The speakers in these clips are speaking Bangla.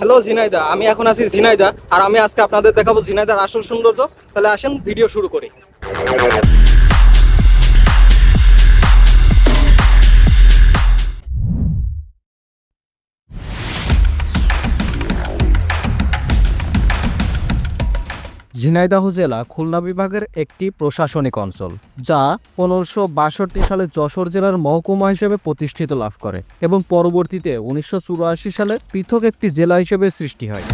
হ্যালো ঝিনাইদা, আমি এখন আছি ঝিনাইদা, আর আমি আজকে আপনাদের দেখাবো ঝিনাইদার আসল সৌন্দর্য। তাহলে আসেন, ভিডিও শুরু করি। ঝিনাইদহ জেলা খুলনা বিভাগের একটি প্রশাসনিক অঞ্চল, যা পনেরোশো সালে যশোর জেলার মহকুমা হিসেবে প্রতিষ্ঠিত লাভ করে এবং পরবর্তীতে উনিশশো চুরাশি সালে পৃথক একটি জেলা হিসেবে সৃষ্টি হয়।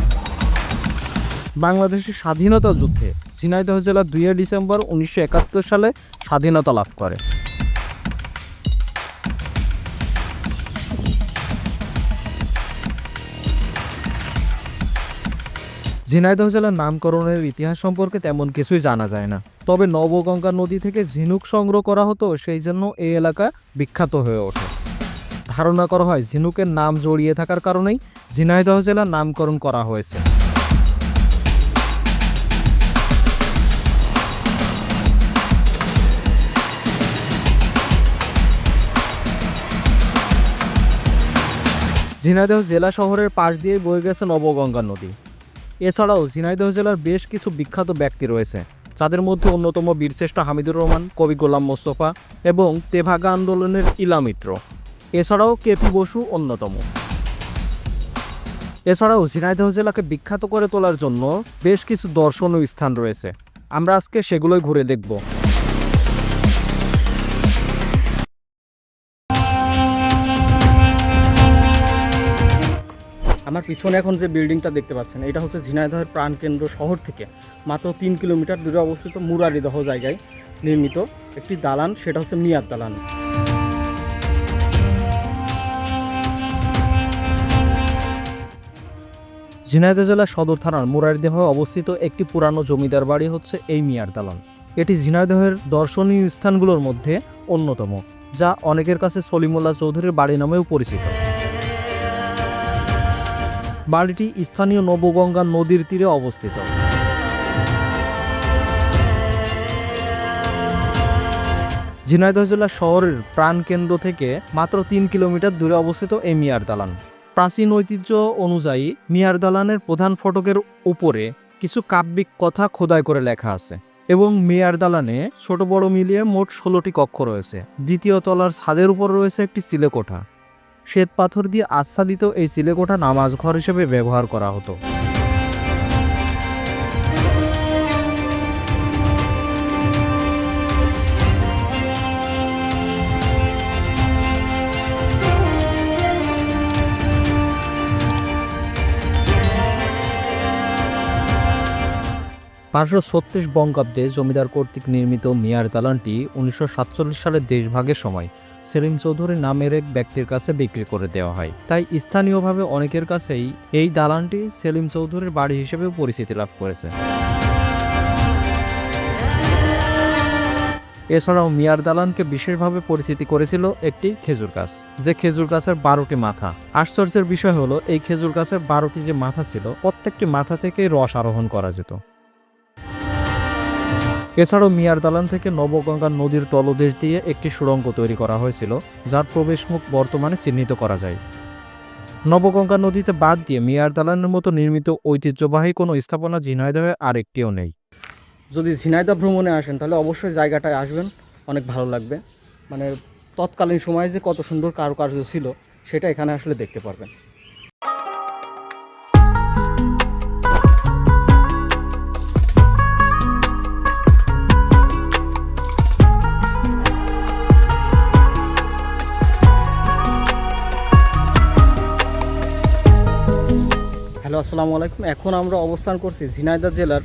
বাংলাদেশের স্বাধীনতা যুদ্ধে ঝিনাইদহ জেলা দুইয়ে ডিসেম্বর উনিশশো একাত্তর সালে স্বাধীনতা লাভ করে। ঝিনাইদহ জেলার নামকরণের ইতিহাস সম্পর্কে তেমন কিছুই জানা যায় না। তবে নবগঙ্গা নদী থেকে ঝিনুক সংগ্রহ করা হতো, সেই জন্য এই এলাকা বিখ্যাত হয়ে ওঠে। ধারণা করা হয় ঝিনুকের নাম জড়িয়ে থাকার কারণেই ঝিনাইদহ জেলার নামকরণ করা হয়েছে। ঝিনাইদহ জেলা শহরের পাশ দিয়ে বয়ে গেছে নবগঙ্গা নদী। এছাড়াও ঝিনাইদহ জেলার বেশ কিছু বিখ্যাত ব্যক্তি রয়েছে, যাদের মধ্যে অন্যতম বীরশ্রেষ্ঠ হামিদুর রহমান, কবি গোলাম মোস্তফা এবং তেভাগা আন্দোলনের ইলামিত্র এছাড়াও কেপি বসু অন্যতম। এছাড়াও ঝিনাইদহ জেলাকে বিখ্যাত করে তোলার জন্য বেশ কিছু দর্শনীয় স্থান রয়েছে। আমরা আজকে সেগুলোই ঘুরে দেখব। আমার পিছনে এখন যে বিল্ডিংটা দেখতে পাচ্ছেন, এটা হচ্ছে ঝিনাইদহের প্রাণকেন্দ্র শহর থেকে মাত্র তিন কিলোমিটার দূরে অবস্থিত মুরারিদহ জায়গায় নির্মিত একটি দালান, সেটা হচ্ছে মিয়ার দালান। ঝিনাইদহ জেলার সদর থানার মুরারিদহ অবস্থিত একটি পুরানো জমিদার বাড়ি হচ্ছে এই মিয়ার দালান। এটি ঝিনাইদহের দর্শনীয় স্থানগুলোর মধ্যে অন্যতম, যা অনেকের কাছে সলিমুল্লাহ চৌধুরীর বাড়ি নামেও পরিচিত। বাড়িটি স্থানীয় নবগঙ্গা নদীর তীরে অবস্থিত। ঝিনাইদহ জেলা শহরের প্রাণকেন্দ্র থেকে মাত্র তিন কিলোমিটার দূরে অবস্থিত এই মিয়ার দালান। প্রাচীন ঐতিহ্য অনুযায়ী মিয়ার দালানের প্রধান ফটকের উপরে কিছু কাব্যিক কথা খোদাই করে লেখা আছে এবং মেয়ার দালানে ছোট বড় মিলিয়ে মোট ষোলোটি কক্ষ রয়েছে। দ্বিতীয় তলার ছাদের উপর রয়েছে একটি সিলেকোঠা। শ্বেত পাথর দিয়ে আচ্ছাদিত এই সিলেকোঠা নামাজ ঘর হিসেবে ব্যবহার করা হতো। পাঁচশো ছত্রিশ বঙ্গাব্দে জমিদার কর্তৃক নির্মিত মিয়ার দালানটি উনিশশো সাতচল্লিশ সালের দেশভাগের সময় সেলিম চৌধুরী নামের এক ব্যক্তির কাছে বিক্রি করে দেওয়া হয়। তাই স্থানীয়ভাবে অনেকের কাছেই এই দালানটি সেলিম চৌধুরীর বাড়ি হিসেবেও পরিচিতি লাভ করেছে। এছাড়াও মিয়ার দালানকে বিশেষভাবে পরিচিতি করেছিল একটি খেজুর গাছ, যে খেজুর গাছের বারোটি মাথা। আশ্চর্যের বিষয় হলো, এই খেজুর গাছের বারোটি যে মাথা ছিল, প্রত্যেকটি মাথা থেকে রস আরোহণ করা যেত। এছাড়াও মিয়ার দালান থেকে নবগঙ্গা নদীর তলদেশ দিয়ে একটি সুড়ঙ্গ তৈরি করা হয়েছিল, যার প্রবেশমুখ বর্তমানে চিহ্নিত করা যায়। নবগঙ্গা নদীতে বাদ দিয়ে মিয়ার দালানের মতো নির্মিত ঐতিহ্যবাহী কোনো স্থাপনা ঝিনাইদহে আর একটিও নেই। যদি ঝিনাইদহ ভ্রমণে আসেন, তাহলে অবশ্যই জায়গাটায় আসবেন, অনেক ভালো লাগবে। মানে তৎকালীন সময়ে যে কত সুন্দর কারুকার্য ছিল, সেটা এখানে আসলে দেখতে পারবেন। হ্যালো আসসালামু আলাইকুম। এখন আমরা অবস্থান করছি ঝিনাইদহ জেলার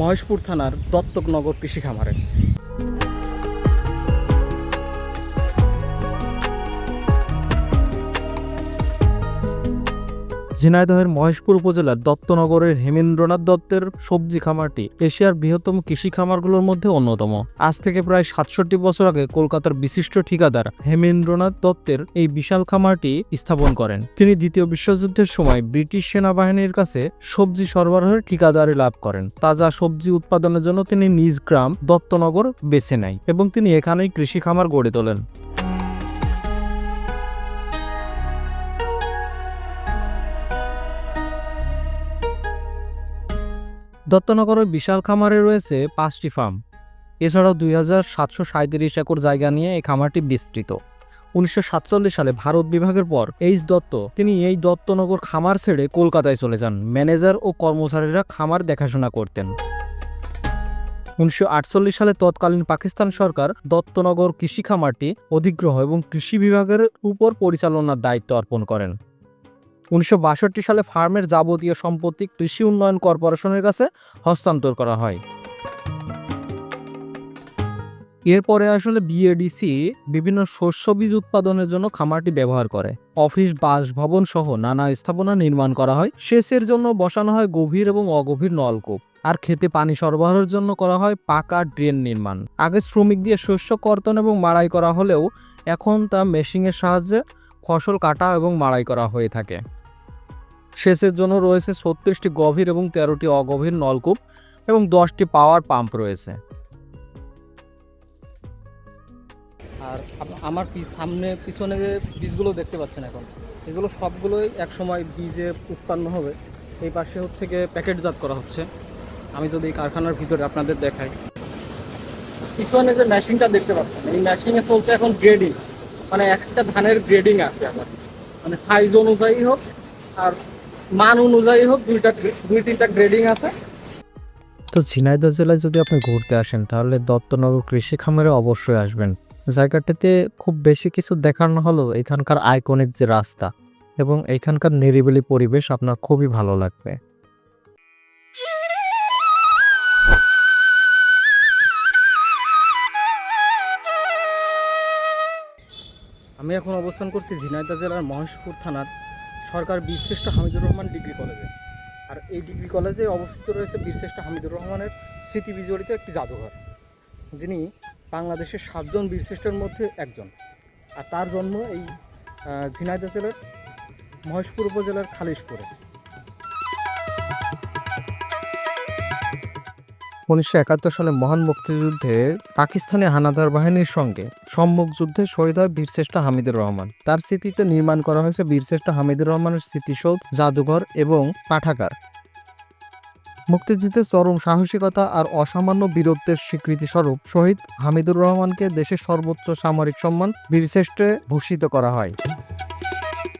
মহেশপুর থানার দত্তকনগর কৃষি খামারে। ঝিনাইদহের মহেশপুর উপজেলার দত্তনগরের হেমেন্দ্রনাথ দত্তের সবজি খামারটি এশিয়ার বৃহত্তম কৃষি খামারগুলোর মধ্যে অন্যতম। আজ থেকে প্রায় সাতষট্টি বছর আগে কলকাতার বিশিষ্ট ঠিকাদার হেমেন্দ্রনাথ দত্তের এই বিশাল খামারটি স্থাপন করেন। তিনি দ্বিতীয় বিশ্বযুদ্ধের সময় ব্রিটিশ সেনাবাহিনীর কাছে সবজি সরবরাহের ঠিকাদারি লাভ করেন। তাজা সবজি উৎপাদনের জন্য তিনি নিজ গ্রাম দত্তনগর বেছে নেয় এবং তিনি এখানেই কৃষি খামার গড়ে তোলেন। দত্তনগরের বিশাল খামারে রয়েছে পাঁচটি ফার্ম। এছাড়াও দুই হাজার সাতশো সাঁত্রিশ একর জায়গা নিয়ে এই খামারটি বিস্তৃত। উনিশশো সাতচল্লিশ সালে ভারত বিভাগের পর এইচ দত্ত, তিনি এই দত্তনগর খামার ছেড়ে কলকাতায় চলে যান। ম্যানেজার ও কর্মচারীরা খামার দেখাশোনা করতেন। উনিশশো আটচল্লিশ সালে তৎকালীন পাকিস্তান সরকার দত্তনগর কৃষি খামারটি অধিগ্রহ এবং কৃষি বিভাগের উপর পরিচালনার দায়িত্ব অর্পণ করেন। উনিশশো বাষট্টি সালে ফার্মের যাবতীয় সম্পত্তি কৃষি উন্নয়ন কর্পোরেশনের কাছে হস্তান্তর করা হয়। এরপরে আসলে বিএডিসি বিভিন্ন শস্য বীজ উৎপাদনের জন্য খামারটি ব্যবহার করে। অফিস, বাসভবন সহ নানা স্থাপনা নির্মাণ করা হয়। সেচের জন্য বসানো হয় গভীর এবং অগভীর নলকূপ। আর খেতে পানি সরবরাহের জন্য করা হয় পাকা ড্রেন নির্মাণ। আগে শ্রমিক দিয়ে শস্য কর্তন এবং মাড়াই করা হলেও এখন তা মেশিনের সাহায্যে ফসল কাটা এবং মাড়াই করা হয়ে থাকে। সেচের জন্য রয়েছে ছত্রিশটি গভীর এবং তেরোটি অগভীর নলকূপ এবং দশটি পাওয়ার পাম্প রয়েছে। আর আমার সামনে পিছনে যে বীজগুলো দেখতে পাচ্ছেন এখন, এগুলো সবগুলোই একসময় বীজে উৎপন্ন হবে। এই পাশে হচ্ছে গিয়ে প্যাকেটজাত করা হচ্ছে। আমি যদি কারখানার ভিতরে আপনাদের দেখাই। পিছনে যে মেশিনটা দেখতে পাচ্ছেন, এই মেশিনে চলছে এখন গ্রেডিং। মানে একটা ধানের গ্রেডিং আছে এখন মানে সাইজ অনুযায়ী হোক আর মান অনুযায়ী হোক দুইটা দুই তিনটা গ্রেডিং আছে। তো ঝিনাইদহ জেলায় যদি আপনি ঘুরতে আসেন তাহলে দত্তনগর কৃষি খামারে অবশ্যই আসবেন। জায়গাটাতে খুব বেশি কিছু দেখার না হলেও এখানকার আইকনিক যে রাস্তা এবং এখানকার নিরিবিলি পরিবেশ আপনার খুবই ভালো লাগবে। আমি এখন অবস্থান করছি ঝিনাইদহ জেলার মহেশপুর থানার সরকার বীরশ্রেষ্ঠ হামিদুর রহমান ডিগ্রি কলেজে। আর এই ডিগ্রি কলেজে অবস্থিত রয়েছে বীরশ্রেষ্ঠ হামিদুর রহমানের স্মৃতি বিজড়িত একটি জাদুঘর। যিনি বাংলাদেশের সাতজন বীরশ্রেষ্ঠের মধ্যে একজন। আর তার জন্ম এই ঝিনাইদা জেলার মহেশপুর উপজেলার খালিশপুরে। উনিশশো একাত্তর সালে মহান মুক্তিযুদ্ধে পাকিস্তানি হানাদার বাহিনীর সঙ্গে সম্মুখ যুদ্ধে শহীদ হয় বীরশ্রেষ্ঠ হামিদুর রহমান। তার স্মৃতিতে নির্মাণ করা হয়েছে বীরশ্রেষ্ঠ হামিদুর রহমানের স্মৃতিসৌধ, জাদুঘর এবং পাঠাগার। মুক্তিযুদ্ধের চরম সাহসিকতা আর অসামান্য বীরত্বের স্বীকৃতি স্বরূপ শহীদ হামিদুর রহমানকে দেশের সর্বোচ্চ সামরিক সম্মান বীরশ্রেষ্ঠে ভূষিত করা হয়।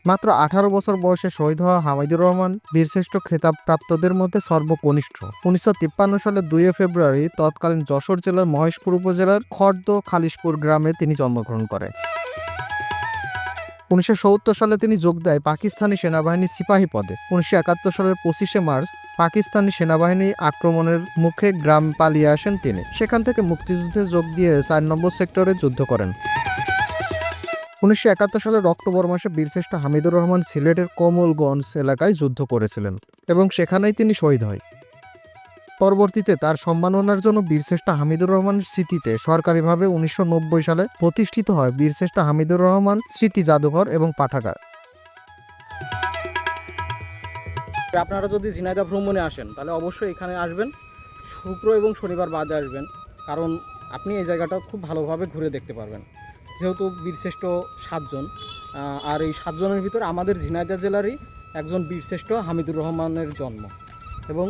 মাত্র আঠারো বছর বয়সে শহীদ হওয়া হামিদুর রহমান বীরশ্রেষ্ঠ খেতাব প্রাপ্তদের মধ্যে সর্বকনিষ্ঠ। উনিশশো তিপ্পান্ন সালের দুই ফেব্রুয়ারি তৎকালীন যশোর জেলার মহেশপুর উপজেলার খর্দ খালিশপুর গ্রামে তিনি জন্মগ্রহণ করেন। উনিশশো সত্তর সালে তিনি যোগ দেয় পাকিস্তানি সেনাবাহিনীর সিপাহী পদে। উনিশশো একাত্তর সালের পঁচিশে মার্চ পাকিস্তানি সেনাবাহিনী আক্রমণের মুখে গ্রাম পালিয়ে আসেন তিনি। সেখান থেকে মুক্তিযুদ্ধে যোগ দিয়ে চার নম্বর সেক্টরে যুদ্ধ করেন। উনিশশো একাত্তর সালের অক্টোবর মাসে বীরশ্রেষ্ঠ হামিদুর রহমান সিলেটের কমলগঞ্জ এলাকায় যুদ্ধ করেছিলেন এবং সেখানেই তিনি শহীদ হয়। পরবর্তীতে তার সম্মাননার জন্য বীরশ্রেষ্ঠ হামিদুর রহমানের স্মৃতিতে সরকারিভাবে উনিশশো নব্বই সালে প্রতিষ্ঠিত হয় বীরশ্রেষ্ঠ হামিদুর রহমান স্মৃতি জাদুঘর এবং পাঠাগার। আপনারা যদি ঝিনাইদহ ভ্রমণে আসেন, তাহলে অবশ্যই এখানে আসবেন। শুক্র এবং শনিবার বাদে আসবেন, কারণ আপনি এই জায়গাটা খুব ভালোভাবে ঘুরে দেখতে পারবেন। যেহেতু বীরশ্রেষ্ঠ সাতজন আর এই সাতজনের ভিতর আমাদের ঝিনাইদা জেলারই একজন বীরশ্রেষ্ঠ হামিদুর রহমানের জন্ম। এবং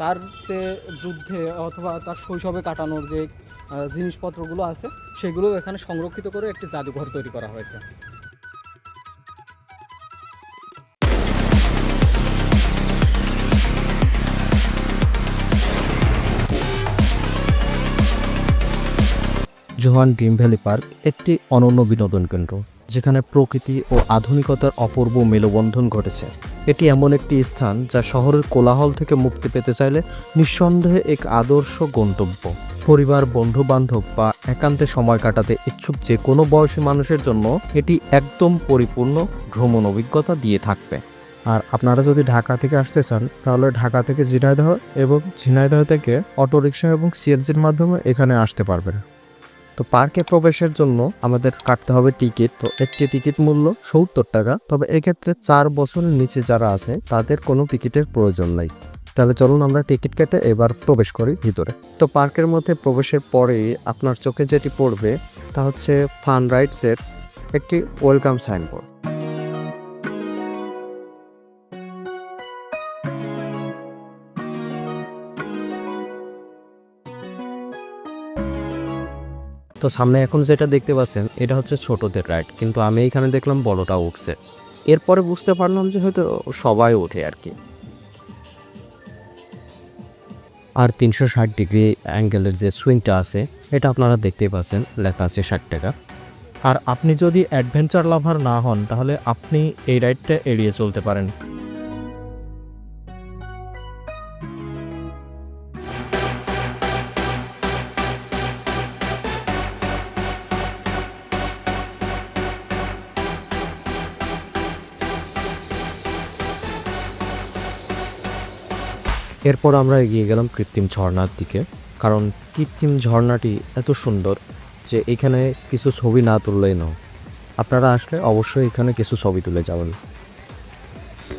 তার যে যুদ্ধে অথবা তার শৈশবে কাটানোর যে জিনিসপত্রগুলো আছে, সেগুলো এখানে সংরক্ষিত করে একটি জাদুঘর তৈরি করা হয়েছে। জোহান ড্রিম ভ্যালি পার্ক একটি অনন্য বিনোদন কেন্দ্র, যেখানে প্রকৃতি ও আধুনিকতার অপূর্ব মেলবন্ধন ঘটেছে। এটি এমন একটি স্থান যা শহরের কোলাহল থেকে মুক্তি পেতে চাইলে নিঃসন্দেহে এক আদর্শ গন্তব্য। পরিবার বন্ধু বান্ধব বা একান্তে সময় কাটাতে ইচ্ছুক যে কোনো বয়সী মানুষের জন্য এটি একদম পরিপূর্ণ ভ্রমণ অভিজ্ঞতা দিয়ে থাকবে। আর আপনারা যদি ঢাকা থেকে আসতে চান, তাহলে ঢাকা থেকে ঝিনাইদহ এবং ঝিনাইদহ থেকে অটোরিকশা এবং সিএনজির মাধ্যমে এখানে আসতে পারবেন। তো পার্কে প্রবেশের জন্য আমাদের কাটতে হবে টিকিট। তো একটি টিকিট মূল্য সত্তর টাকা। তবে এক্ষেত্রে চার বছরের নিচে যারা আছে, তাদের কোনো টিকিটের প্রয়োজন নাই। তাহলে চলুন আমরা টিকিট কেটে এবার প্রবেশ করি ভিতরে। তো পার্কের মধ্যে প্রবেশের পরে আপনার চোখে যেটি পড়বে, তা হচ্ছে ফান রাইডসের একটি ওয়েলকাম সাইনবোর্ড। তো সামনে এখন যেটা দেখতে পাচ্ছেন, এটা হচ্ছে ছোটদের রাইড কিন্তু আমি এইখানে দেখলাম বড়টা উঠছে। এরপরে বুঝতে পারলাম যে হয়তো সবাই ওঠে আর কি। আর তিনশো ষাট ডিগ্রি অ্যাঙ্গেলের যে সুইংটা আছে, এটা আপনারা দেখতেই পাচ্ছেন, লেখা আছে ষাট টাকা। আর আপনি যদি অ্যাডভেঞ্চার লাভার না হন, তাহলে আপনি এই রাইডটা এড়িয়ে চলতে পারেন। এরপর আমরা এগিয়ে গেলাম কৃত্রিম ঝর্ণার দিকে, কারণ কৃত্রিম ঝর্ণাটি এত সুন্দর যে এখানে কিছু ছবি না তুললেই নয়। আপনারা আসলে অবশ্যই এখানে কিছু ছবি তুলে যাবেন।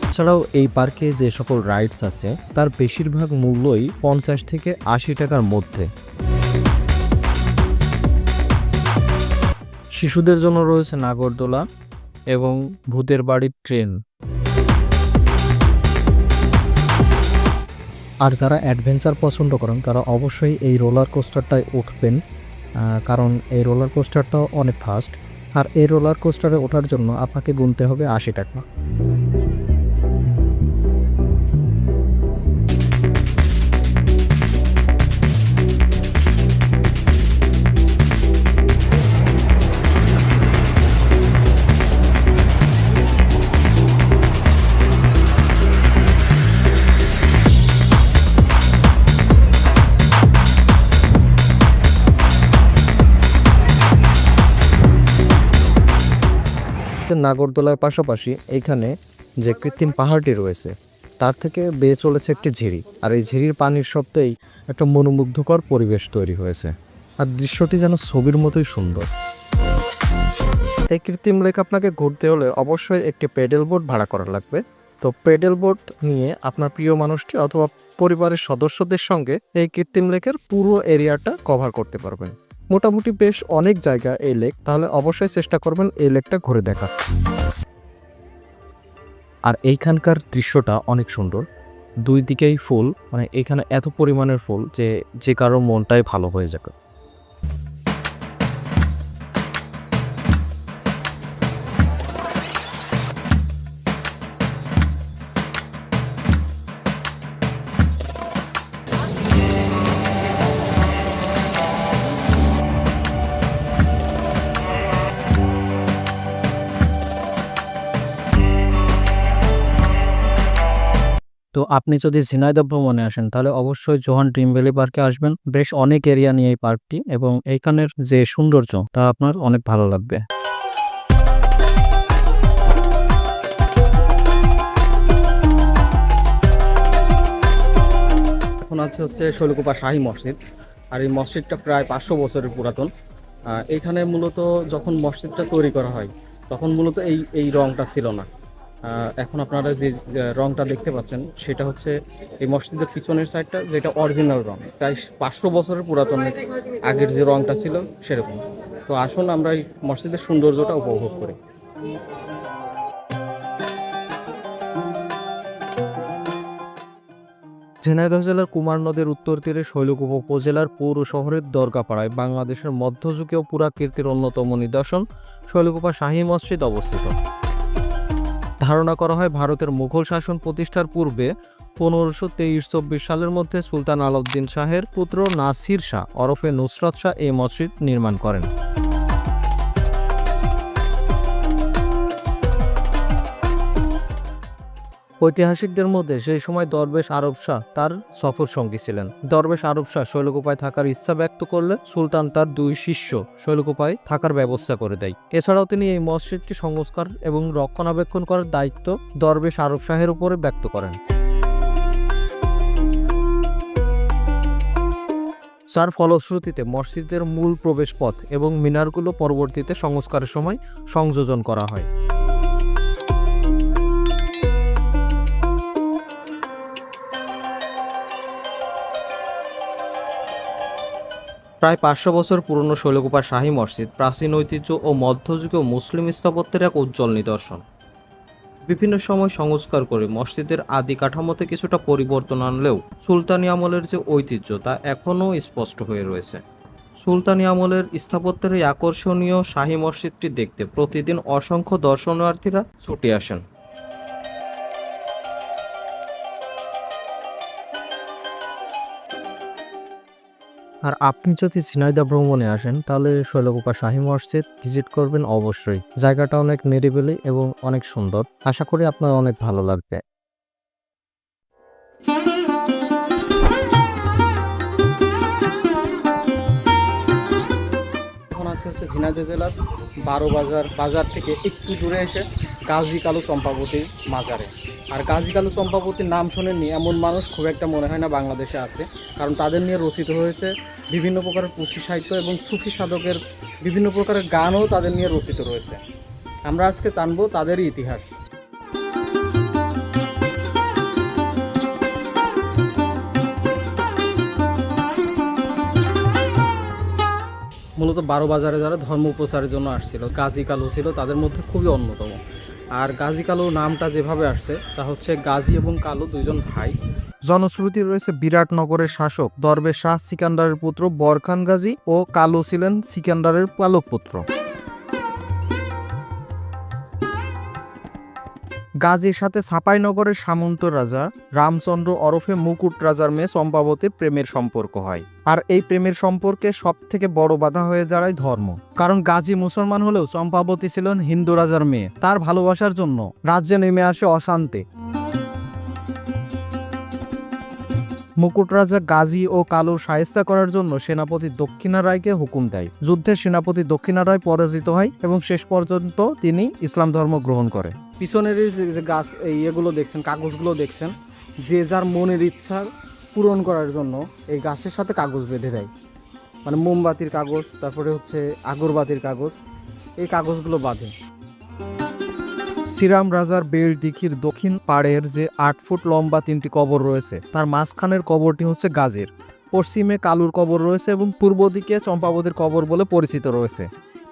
এছাড়াও এই পার্কে যে সকল রাইডস আছে, তার বেশিরভাগ মূল্যই পঞ্চাশ থেকে আশি টাকার মধ্যে। শিশুদের জন্য রয়েছে নাগরদোলা এবং ভূতের বাড়ির ট্রেন। আর যারা অ্যাডভেঞ্চার পছন্দ করেন, তারা অবশ্যই এই রোলার কোস্টারটায় উঠবেন কারণ এই রোলার কোস্টারটাও অনেক ফাস্ট আর এই রোলার কোস্টারে ওঠার জন্য আপনাকে গুনতে হবে আশি টাকা। নাগরদোলার পাশাপাশি এইখানে যে কৃত্রিম পাহাড়টি রয়েছে, তার থেকে বেয়ে চলেছে একটি ঝিরি। আর এই ঝিরির পানির শব্দেই একটা মনোমুগ্ধকর পরিবেশ তৈরি হয়েছে। আর দৃশ্যটি যেন ছবির মতোই সুন্দর। এই কৃত্রিম লেক আপনাকে ঘুরতে হলে অবশ্যই একটি পেডেল বোট ভাড়া করা লাগবে। তো পেডেল বোট নিয়ে আপনার প্রিয় মানুষটি অথবা পরিবারের সদস্যদের সঙ্গে এই কৃত্রিম লেকের পুরো এরিয়াটা কভার করতে পারবেন। মোটামুটি বেশ অনেক জায়গা এই লেক তাহলে অবশ্যই চেষ্টা করবেন এই লেকটা ঘুরে দেখা আর এইখানকার দৃশ্যটা অনেক সুন্দর। দুই দিকেই ফুল মানে এখানে এত পরিমাণের ফুল যে যে কারও মনটাই ভালো হয়ে যাবে। তো আপনি যদি ঝিনাইদহ ভ্রমণে আসেন তাহলে অবশ্যই জোহান ড্রিম ভ্যালি পার্কে আসবেন। বেশ অনেক এরিয়া নিয়ে এই পার্কটি এবং এইখানের যে সৌন্দর্য তা আপনার অনেক ভালো লাগবে। এখন আছে হচ্ছে শৈলকুপা শাহী মসজিদ আর এই মসজিদটা প্রায় পাঁচশো বছরের পুরাতন। আহ, এইখানে মূলত যখন মসজিদটা তৈরি করা হয় তখন মূলত এই এই রংটা ছিল না। এখন আপনারা যে রংটা দেখতে পাচ্ছেন, সেটা হচ্ছে এই মসজিদের পিছনের সাইডটা যেটা অরিজিনাল রং। প্রায় পাঁচশো বছরের পুরাতন আগের যে রংটা ছিল, সেরকম। তো আসুন আমরা এই মসজিদের সৌন্দর্যটা উপভোগ করি। ঝিনাইদহ জেলার কুমার নদের উত্তর তীরে শৈলকুপা উপজেলার পৌর শহরের দরগাপাড়ায় বাংলাদেশের মধ্যযুগীয় পুরাকীর্তির অন্যতম নিদর্শন শৈলকুপা শাহী মসজিদ অবস্থিত। ধারণা করা হয় ভারতের মুঘল শাসন প্রতিষ্ঠার পূর্বে পনেরোশো তেইশ চব্বিশ সালের মধ্যে সুলতান আলাউদ্দিন শাহের পুত্র নাসির শাহ ওরফে নুসরত শাহ এই মসজিদ নির্মাণ করেন। ঐতিহাসিকদের মধ্যে সেই সময় দরবেশ আরব শাহ তার সফর সঙ্গী ছিলেন। দরবেশ আরব শাহ শৈলকুপায় থাকার ইচ্ছা ব্যক্ত করলে সুলতান তার দুই শিষ্য শৈলকুপায় থাকার ব্যবস্থা করে দেয়। এছাড়াও তিনি এই মসজিদটি সংস্কার এবং রক্ষণাবেক্ষণ করার দায়িত্ব দরবেশ আরব শাহের উপরে ব্যক্ত করেন। যার ফলশ্রুতিতে মসজিদের মূল প্রবেশপথ এবং মিনারগুলো পরবর্তীতে সংস্কারের সময় সংযোজন করা হয়। প্রায় পাঁচশো বছর পুরনো শৈলকুপা শাহী মসজিদ, প্রাচীন ঐতিহ্য ও মধ্যযুগীয় মুসলিম স্থাপত্যের এক উজ্জ্বল নিদর্শন। বিভিন্ন সময় সংস্কার করে মসজিদের আদি কাঠামোতে কিছুটা পরিবর্তন আনলেও সুলতানি আমলের যে ঐতিহ্য তা এখনও স্পষ্ট হয়ে রয়েছে। সুলতানি আমলের স্থাপত্যের এই আকর্ষণীয় শাহী মসজিদটি দেখতে প্রতিদিন অসংখ্য দর্শনার্থীরা ছুটে আসেন। আর আপনি যদি ঝিনাইদা ভ্রমণে আসেন, তাহলে শৈলকুপা শাহী মসজিদ ভিজিট করবেন অবশ্যই। জায়গাটা অনেক নিরিবিলি এবং অনেক সুন্দর। আশা করি আপনার অনেক ভালো লাগবে। ঝিনাইদহ জেলার বারো বাজার বাজার থেকে একটু দূরে এসে গাজী কালু চম্পাবতীর মাজারে। আর গাজী কালু চম্পাবতীর নাম শোনেননি এমন মানুষ খুব একটা মনে হয় না বাংলাদেশে আছে। কারণ তাদের নিয়ে রচিত হয়েছে বিভিন্ন প্রকারের পুঁথি সাহিত্য এবং সুফি সাধকের বিভিন্ন প্রকারের গানও তাদের নিয়ে রচিত রয়েছে। আমরা আজকে টানবো তাদেরই ইতিহাস। মূলত বারো বাজারে যারা ধর্ম প্রচারের জন্য আসছিল, গাজী কালু ছিল, তাদের মধ্যে খুবই অন্যতম। আর গাজী কালু নামটা যেভাবে আসছে, তা হচ্ছে গাজী এবং কালো দুইজন ভাই। জনশ্রুতি রয়েছে বিরাট নগরের শাসক দরবে শাহ সিকান্দারের পুত্র বরখান গাজী ও কালো ছিলেন সিকান্দারের পালক পুত্র গাজীর সাথে ছাপাইনগরের সামন্ত রাজা রামচন্দ্র ওরফে মুকুট রাজার মেয়ে চম্পাবতীর প্রেমের সম্পর্ক হয়। আর এই প্রেমের সম্পর্কে সব থেকে বড় বাধা হয়ে দাঁড়ায় ধর্ম। কারণ গাজী মুসলমান হলেও চম্পাবতী ছিলেন হিন্দু রাজার মেয়ে। তার ভালোবাসার জন্য রাজ্যে নেমে আসে অশান্তি। মুকুট রাজা গাজী ও কালুর সাহেস্তা করার জন্য সেনাপতি দক্ষিণা রায়কে হুকুম দেয়। যুদ্ধে সেনাপতি দক্ষিণা রায় পরাজিত হয় এবং শেষ পর্যন্ত তিনি ইসলাম ধর্ম গ্রহণ করে। পিছনের যে গাছ ইয়েগুলো দেখছেন, কাগজগুলো দেখছেন, যে যার মনের ইচ্ছা পূরণ করার জন্য এই গাছের সাথে কাগজ বেঁধে দেয়। মানে মোমবাতির কাগজ, তারপরে হচ্ছে আগরবাতির কাগজ, এই কাগজগুলো বাঁধে। শ্রীরাম রাজার বেল দিঘির দক্ষিণ পাড়ের যে আট ফুট লম্বা তিনটি কবর রয়েছে, তার মাঝখানের কবরটি হচ্ছে গাজীর। পশ্চিমে কালুর কবর রয়েছে এবং পূর্ব দিকে চম্পাবতীর কবর বলে পরিচিত রয়েছে।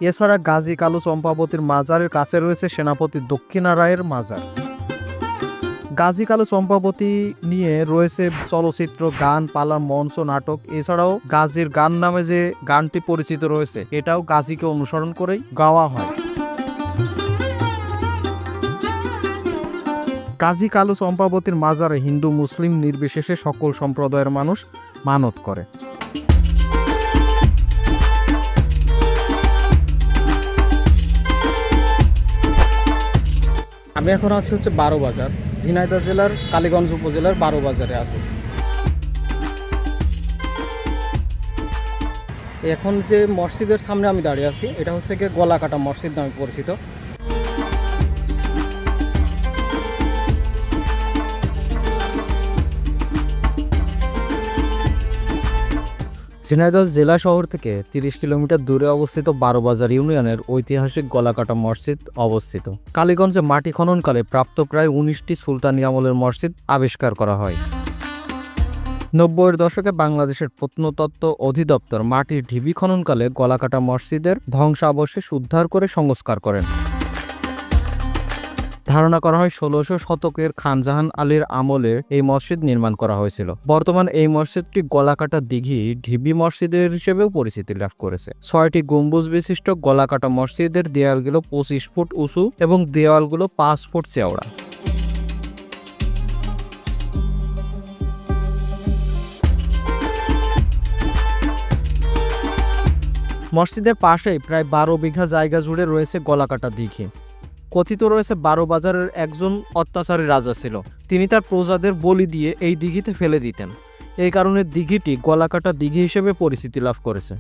এছাড়া গাজী কালু চম্পাবতীর মাজারের কাছে রয়েছে সেনাপতি দক্ষিণা রায়ের মাজার। গাজী কালু চম্পাবতী নিয়ে রয়েছে চলচ্চিত্র, গান, পালা, মঞ্চ, নাটক। এছাড়াও গাজীর গান নামে যে গানটি পরিচিত রয়েছে, এটাও গাজীকে অনুসরণ করেই গাওয়া হয়। কাজী কালু চম্পাবতীর মাজারে হিন্দু মুসলিম নির্বিশেষে সকল সম্প্রদায়ের মানুষ মানত করে। আমি এখন আছি হচ্ছে বারো বাজার, ঝিনাইদহ জেলার কালীগঞ্জ উপজেলার বারো বাজারে আছি। এখন যে মসজিদের সামনে আমি দাঁড়িয়ে আছি, এটা হচ্ছে গিয়ে গলাকাটা মসজিদ নামে পরিচিত। ঝিনাইদহ জেলা শহর থেকে তিরিশ কিলোমিটার দূরে অবস্থিত বারোবাজার ইউনিয়নের ঐতিহাসিক গলাকাটা মসজিদ অবস্থিত। কালীগঞ্জে মাটি খননকালে প্রাপ্ত প্রায় উনিশটি সুলতানি আমলের মসজিদ আবিষ্কার করা হয়। নব্বইয়ের দশকে বাংলাদেশের প্রত্নতত্ত্ব অধিদপ্তর মাটির ঢিবি খননকালে গলাকাটা মসজিদের ধ্বংসাবশেষ উদ্ধার করে সংস্কার করেন। ধারণা করা হয় ষোলোশো শতকের খানজাহান আলীর আমলে এই মসজিদ নির্মাণ করা হয়েছিল। বর্তমান এই মসজিদটি গলাকাটা দিঘি ঢিবি মসজিদের হিসেবেও পরিচিতি লাভ করেছে। ছয়টি গম্বুজ বিশিষ্ট গলাকাটা মসজিদের দেয়ালগুলো পঁচিশ ফুট উঁচু এবং দেওয়ালগুলো পাঁচ ফুট চেওড়া। মসজিদের পাশেই প্রায় বারো বিঘা জায়গা জুড়ে রয়েছে গলাকাটা দিঘি। কথিত রয়েছে, বারো বাজারের একজন অত্যাচারী রাজা ছিল। তিনি তার প্রজাদের বলি দিয়ে এই দিঘিতে ফেলে দিতেন। এই কারণে দিঘিটি গলাকাটা দিঘি হিসেবে পরিচিতি লাভ করেছে।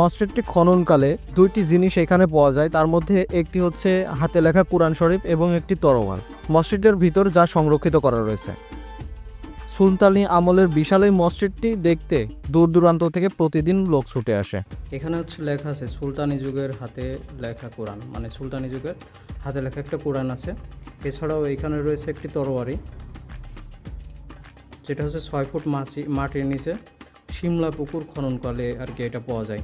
মসজিদটি খননকালে দুইটি জিনিস এখানে পাওয়া যায়। তার মধ্যে একটি হচ্ছে হাতে লেখা কোরআন শরীফ এবং একটি তরোয়াল মসজিদের ভিতর যা সংরক্ষিত করা রয়েছে। সুলতানি আমলের বিশাল এই মসজিদটি দেখতে দূর দূরান্ত থেকে প্রতিদিন লোক ছুটে আসে। এখানে হচ্ছে লেখা আছে, সুলতানি যুগের হাতে লেখা কোরআন। মানে সুলতানি যুগের হাতে লেখা একটা কোরআন আছে। এছাড়াও এখানে রয়েছে একটি তরোয়ারি, যেটা হচ্ছে ছয় ফুট মাছি মাটির নিচে শিমলা পুকুর খননকালে আর কি এটা পাওয়া যায়।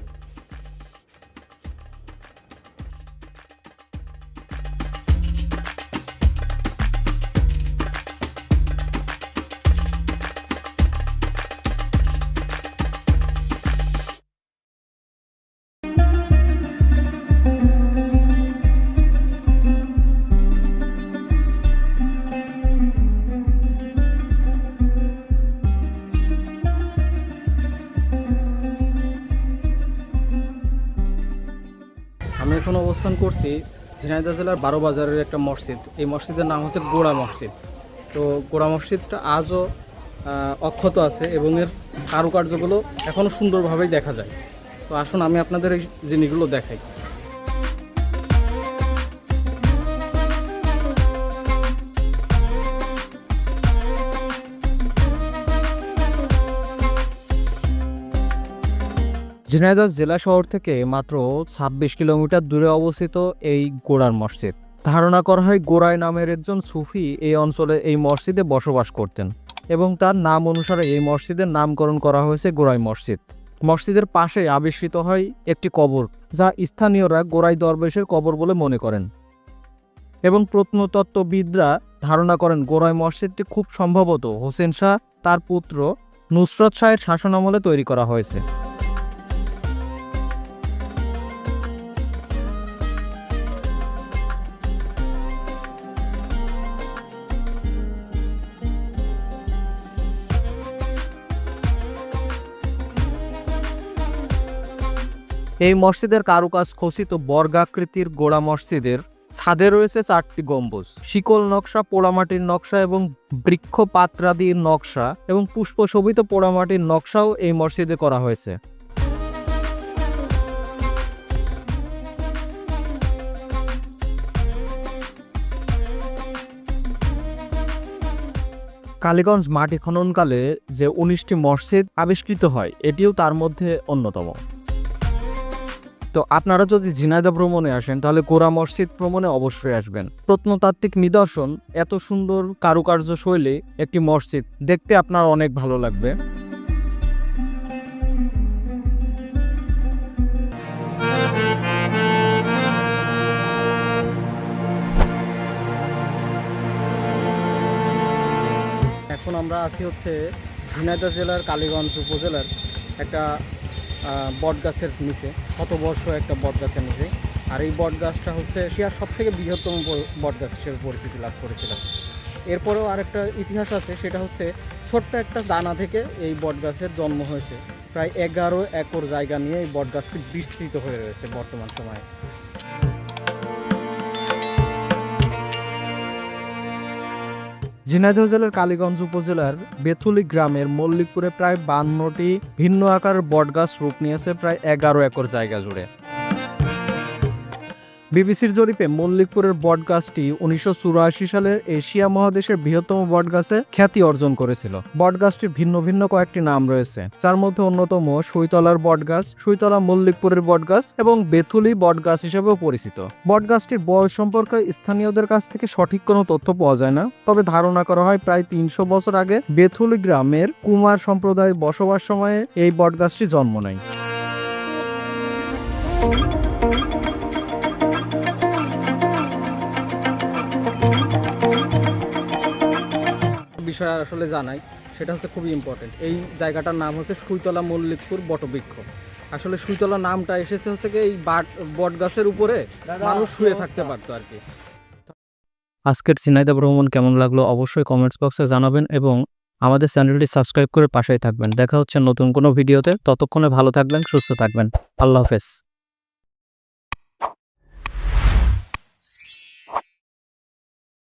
ঝিনাইদহ জেলার বারো বাজারের একটা মসজিদ। এই মসজিদের নাম হচ্ছে গোড়া মসজিদ। তো গোড়া মসজিদটা আজও অক্ষত আছে এবং এর কারুকার্যগুলো এখনও সুন্দরভাবেই দেখা যায়। তো আসুন আমি আপনাদের এই জিনিসগুলো দেখাই। ঝিনাইদহ জেলা শহর থেকে মাত্র ছাব্বিশ কিলোমিটার দূরে অবস্থিত এই গোড়ার মসজিদ। ধারণা করা হয় গোড়াই নামের একজন সুফি এই অঞ্চলে এই মসজিদে বসবাস করতেন এবং তার নাম অনুসারে এই মসজিদের নামকরণ করা হয়েছে গোড়াই মসজিদ। মসজিদের পাশে আবিষ্কৃত হয় একটি কবর, যা স্থানীয়রা গোড়াই দরবেশের কবর বলে মনে করেন। এবং প্রত্নতত্ত্ববিদরা ধারণা করেন গোড়াই মসজিদটি খুব সম্ভবত হোসেন শাহ, তার পুত্র নুসরত শাহের শাসনামলে তৈরি করা হয়েছে। এই মসজিদের কারুকাজ খচিত বর্গাকৃতির গোড়া মসজিদের ছাদে রয়েছে চারটি গম্বুজ। শিকল নকশা, পোড়ামাটির নকশা এবং বৃক্ষ পাত্রাদির নকশা এবং পুষ্পশোভিত পোড়ামাটির নকশাও এই মসজিদে করা হয়েছে। কালীগঞ্জ মাটি খননকালে যে উনিশটি মসজিদ আবিষ্কৃত হয়, এটিও তার মধ্যে অন্যতম। তো আপনারা যদি ঝিনাইদহ ভ্রমণে আসেন, তাহলে গোড়া মসজিদ ভ্রমণে অবশ্যই আসবেন। প্রত্নতাত্ত্বিক নিদর্শন, এত সুন্দর কারুকার্য শৈলী, একটি মসজিদ, দেখতে আপনার অনেক ভালো লাগবে। এখন আমরা আছি হচ্ছে ঝিনাইদহ জেলার কালীগঞ্জ উপজেলার একটা আহ, বটগাছের নিচে শতবর্ষ একটা বটগাছের নিচে। আর এই বটগাছটা হচ্ছে এশিয়ার সব থেকে বৃহত্তম ব- বটগাছ হিসেবে পরিচিতি লাভ করেছিল এরপরেও আরেকটা ইতিহাস আছে সেটা হচ্ছে ছোট্ট একটা দানা থেকে এই বটগাছের জন্ম হয়েছে। প্রায় এগারো একর জায়গা নিয়ে এই বটগাছটি বিস্তৃত হয়ে রয়েছে বর্তমান সময়ে। ঝিনাইদহ জেলার কালীগঞ্জ উপজেলার বেথুলি গ্রামের মল্লিকপুরে প্রায় বান্নটি ভিন্ন আকারের বটগাছ রূপ নিয়েছে, প্রায় এগারো একর জায়গা জুড়ে। বিবিসির জরিপে মল্লিকপুরের বটগাছটি উনিশশো চুরাশি সালে এশিয়া মহাদেশের বৃহত্তম বটগাছে খ্যাতি অর্জন করেছিল। বটগাছটির ভিন্ন ভিন্ন কয়েকটি নাম রয়েছে। যার মধ্যে অন্যতম সুইতলার বটগাছ সুইতলা মল্লিকপুরের বটগাছ এবং বেথুলি বটগাছ হিসেবেও পরিচিত। বটগাছটির বয়স সম্পর্কে স্থানীয়দের কাছ থেকে সঠিক কোনো তথ্য পাওয়া যায় না। তবে ধারণা করা হয় প্রায় তিনশো বছর আগে বেথুলি গ্রামের কুমার সম্প্রদায় বসবাস সময়ে এই বটগাছটি জন্ম নেয়। বিষয় আসলে জানাই সেটা হচ্ছে খুবই ইম্পর্টেন্ট এই জায়গাটার নাম হচ্ছে সুইতলা মল্লিকপুর বটবৃক্ষ। আসলে সুইতলা নামটা এসেছে হচ্ছে কি এই বাট বট গাছের উপরে মানুষ শুয়ে থাকতে পারতো আর কি। আজকের চিনাইদা ভ্রমণ কেমন লাগল অবশ্যই কমেন্টস বক্সে জানাবেন এবং আমাদের চ্যানেলটি সাবস্ক্রাইব করে পাশেই থাকবেন। দেখা হচ্ছে নতুন কোনো ভিডিওতে ততক্ষণে ভালো থাকবেন সুস্থ থাকবেন। আল্লাহ হাফেজ।